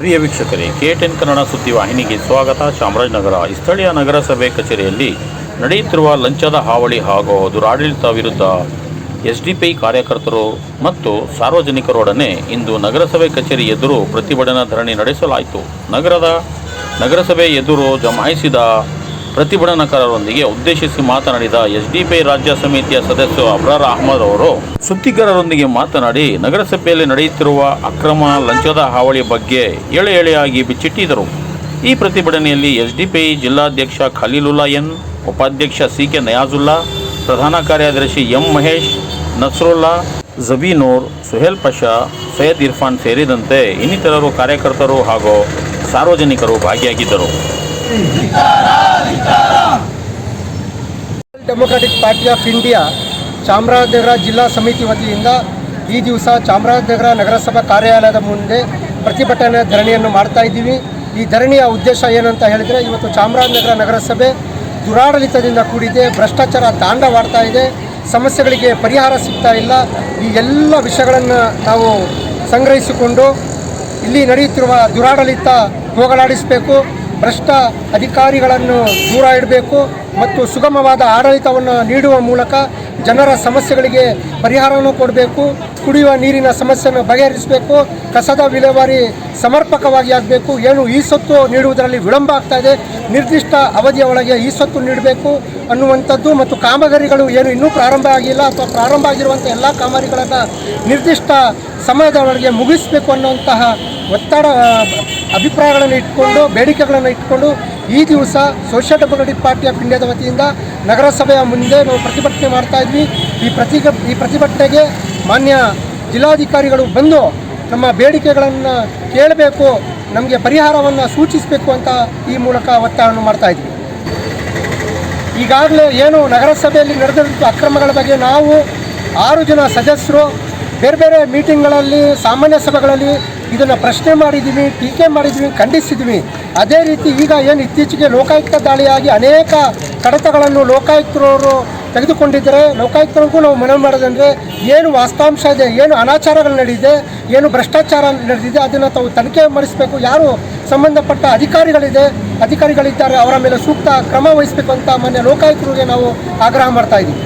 ಪ್ರಿಯ ವೀಕ್ಷಕರೇ, K ten Kannada ಸುದ್ದಿವಾಹಿನಿಗೆ ಸ್ವಾಗತ. ಚಾಮರಾಜನಗರ, ಸ್ಥಳೀಯ ನಗರಸಭೆ ಕಚೇರಿಯಲ್ಲಿ ನಡೆಯುತ್ತಿರುವ ಲಂಚದ ಹಾವಳಿ ಹಾಗೂ ದುರಾಡಳಿತ ವಿರುದ್ಧ ಎಸ್ಡಿಪಿಐ ಕಾರ್ಯಕರ್ತರು ಮತ್ತು ಸಾರ್ವಜನಿಕರೊಡನೆ ಇಂದು ನಗರಸಭೆ ಕಚೇರಿ ಎದುರು ಪ್ರತಿಭಟನಾ ಧರಣಿ ನಡೆಸಲಾಯಿತು. ನಗರದ ನಗರಸಭೆ ಎದುರು ಜಮಾಯಿಸಿದ ಪ್ರತಿಭಟನಾಕಾರರೊಂದಿಗೆ ಉದ್ದೇಶಿಸಿ ಮಾತನಾಡಿದ ಎಸ್ಡಿಪಿಐ ರಾಜ್ಯ ಸಮಿತಿಯ ಸದಸ್ಯ ಅಬ್ರಾರ್ ಅಹಮದ್ ಅವರು, ಸುದ್ದಿಗಾರರೊಂದಿಗೆ ಮಾತನಾಡಿ ನಗರಸಭೆಯಲ್ಲಿ ನಡೆಯುತ್ತಿರುವ ಅಕ್ರಮ ಲಂಚದ ಹಾವಳಿ ಬಗ್ಗೆ ಎಳೆ ಎಳೆಯಾಗಿ ಬಿಚ್ಚಿಟ್ಟಿದ್ದರು. ಈ ಪ್ರತಿಭಟನೆಯಲ್ಲಿ ಎಸ್ಡಿಪಿಐ ಜಿಲ್ಲಾಧ್ಯಕ್ಷ ಖಲೀಲುಲ್ಲಾ ಎನ್, ಉಪಾಧ್ಯಕ್ಷ ಸಿ ಕೆ ನಯಾಜುಲ್ಲಾ, ಪ್ರಧಾನ ಕಾರ್ಯದರ್ಶಿ ಎಂ ಮಹೇಶ್, ನಸ್ರುಲ್ಲಾ ಜಬೀನೂರ್ ಸುಹೇಲ್ ಪಷಾ, ಸೈಯದ್ ಇರ್ಫಾನ್ ಸೇರಿದಂತೆ ಇನ್ನಿತರರು ಕಾರ್ಯಕರ್ತರು ಹಾಗೂ ಸಾರ್ವಜನಿಕರು ಭಾಗಿಯಾಗಿದ್ದರು. Democratic party of India Chamarajanagar ಜಿಲ್ಲಾ ಸಮಿತಿ ವತಿಯಿಂದ ಈ ದಿವಸ ಚಾಮರಾಜನಗರ ನಗರಸಭಾ ಕಾರ್ಯಾಲಯದ ಮುಂದೆ ಪ್ರತಿಭಟನೆ ಧರಣಿಯನ್ನು ಮಾಡ್ತಾ ಇದ್ದೀವಿ. ಈ ಧರಣಿಯ ಉದ್ದೇಶ ಏನಂತ ಹೇಳಿದರೆ ಇವತ್ತು ಚಾಮರಾಜನಗರ ನಗರಸಭೆ ದುರಾಡಳಿತದಿಂದ ಕೂಡಿದೆ, ಭ್ರಷ್ಟಾಚಾರ ತಾಂಡವಾಡ್ತಾ ಇದೆ, ಸಮಸ್ಯೆಗಳಿಗೆ ಪರಿಹಾರ ಸಿಗ್ತಾ ಇಲ್ಲ. ಈ ಎಲ್ಲ ವಿಷಯಗಳನ್ನು ನಾವು ಸಂಗ್ರಹಿಸಿಕೊಂಡು ಇಲ್ಲಿ ನಡೆಯುತ್ತಿರುವ ದುರಾಡಳಿತ ಹೋಗಲಾಡಿಸಬೇಕು. ಭ್ರಷ್ಟ ಅಧಿಕಾರಿಗಳನ್ನು ದೂರ ಇಡಬೇಕು ಮತ್ತು ಸುಗಮವಾದ ಆಡಳಿತವನ್ನು ನೀಡುವ ಮೂಲಕ ಜನರ ಸಮಸ್ಯೆಗಳಿಗೆ ಪರಿಹಾರವನ್ನು ಕೊಡಬೇಕು, ಕುಡಿಯುವ ನೀರಿನ ಸಮಸ್ಯೆಯನ್ನು ಬಗೆಹರಿಸಬೇಕು, ಕಸದ ವಿಲೇವಾರಿ ಸಮರ್ಪಕವಾಗಿ ಆಗಬೇಕು, ಏನು ಈ ಸೊತ್ತು ನೀಡುವುದರಲ್ಲಿ ವಿಳಂಬ ಆಗ್ತಾ ಇದೆ, ನಿರ್ದಿಷ್ಟ ಅವಧಿಯ ಒಳಗೆ ಈ ಸೊತ್ತು ನೀಡಬೇಕು ಅನ್ನುವಂಥದ್ದು ಮತ್ತು ಕಾಮಗಾರಿಗಳು ಏನು ಇನ್ನೂ ಪ್ರಾರಂಭ ಆಗಿಲ್ಲ ಅಥವಾ ಪ್ರಾರಂಭ ಆಗಿರುವಂಥ ಎಲ್ಲ ಕಾಮಗಾರಿಗಳನ್ನು ನಿರ್ದಿಷ್ಟ ಸಮಯದ ಒಳಗೆ ಮುಗಿಸಬೇಕು ಅನ್ನುವಂತಹ ಒತ್ತಡ ಅಭಿಪ್ರಾಯಗಳನ್ನು ಇಟ್ಕೊಂಡು, ಬೇಡಿಕೆಗಳನ್ನು ಇಟ್ಕೊಂಡು ಈ ದಿವಸ ಸೋಷಿಯಲ್ ಡೆಮೊಕ್ರೆಟಿಕ್ ಪಾರ್ಟಿ ಆಫ್ ಇಂಡಿಯಾದ ವತಿಯಿಂದ ನಗರಸಭೆಯ ಮುಂದೆ ನಾವು ಪ್ರತಿಭಟನೆ ಮಾಡ್ತಾ ಇದ್ವಿ. ಈ ಪ್ರತಿ ಈ ಪ್ರತಿಭಟನೆಗೆ ಮಾನ್ಯ ಜಿಲ್ಲಾಧಿಕಾರಿಗಳು ಬಂದು ನಮ್ಮ ಬೇಡಿಕೆಗಳನ್ನು ಕೇಳಬೇಕು, ನಮಗೆ ಪರಿಹಾರವನ್ನು ಸೂಚಿಸಬೇಕು ಅಂತ ಈ ಮೂಲಕ ಒತ್ತಾಯವನ್ನು ಮಾಡ್ತಾ ಇದ್ವಿ. ಈಗಾಗಲೇ ಏನು ನಗರಸಭೆಯಲ್ಲಿ ನಡೆದಂಥ ಅಕ್ರಮಗಳ ಬಗ್ಗೆ ನಾವು ಆರು ಜನ ಸದಸ್ಯರು, ಬೇರೆ ಬೇರೆ ಮೀಟಿಂಗ್ಗಳಲ್ಲಿ ಸಾಮಾನ್ಯ ಸಭೆಗಳಲ್ಲಿ ಇದನ್ನು ಪ್ರಶ್ನೆ ಮಾಡಿದ್ದೀವಿ ಟೀಕೆ ಮಾಡಿದ್ದೀವಿ ಖಂಡಿಸಿದ್ವಿ. ಅದೇ ರೀತಿ ಈಗ ಏನು ಇತ್ತೀಚೆಗೆ ಲೋಕಾಯುಕ್ತ ದಾಳಿಯಾಗಿ ಅನೇಕ ಕಡತಗಳನ್ನು ಲೋಕಾಯುಕ್ತರವರು ತೆಗೆದುಕೊಂಡಿದ್ದರೆ. ಲೋಕಾಯುಕ್ತರಿಗೂ ನಾವು ಮನವಿ ಮಾಡೋದಂದರೆ, ಏನು ವಾಸ್ತವಾಂಶ ಇದೆ, ಏನು ಅನಾಚಾರಗಳು ನಡೆದಿದೆ, ಏನು ಭ್ರಷ್ಟಾಚಾರ ನಡೆದಿದೆ, ಅದನ್ನು ತಾವು ತನಿಖೆ ಮಾಡಿಸಬೇಕು. ಯಾರು ಸಂಬಂಧಪಟ್ಟ ಅಧಿಕಾರಿಗಳಿದೆ, ಅಧಿಕಾರಿಗಳಿದ್ದಾರೆ, ಅವರ ಮೇಲೆ ಸೂಕ್ತ ಕ್ರಮ ವಹಿಸಬೇಕು ಅಂತ ಮೊನ್ನೆ ಲೋಕಾಯುಕ್ತರಿಗೆ ನಾವು ಆಗ್ರಹ ಮಾಡ್ತಾ ಇದ್ದೀವಿ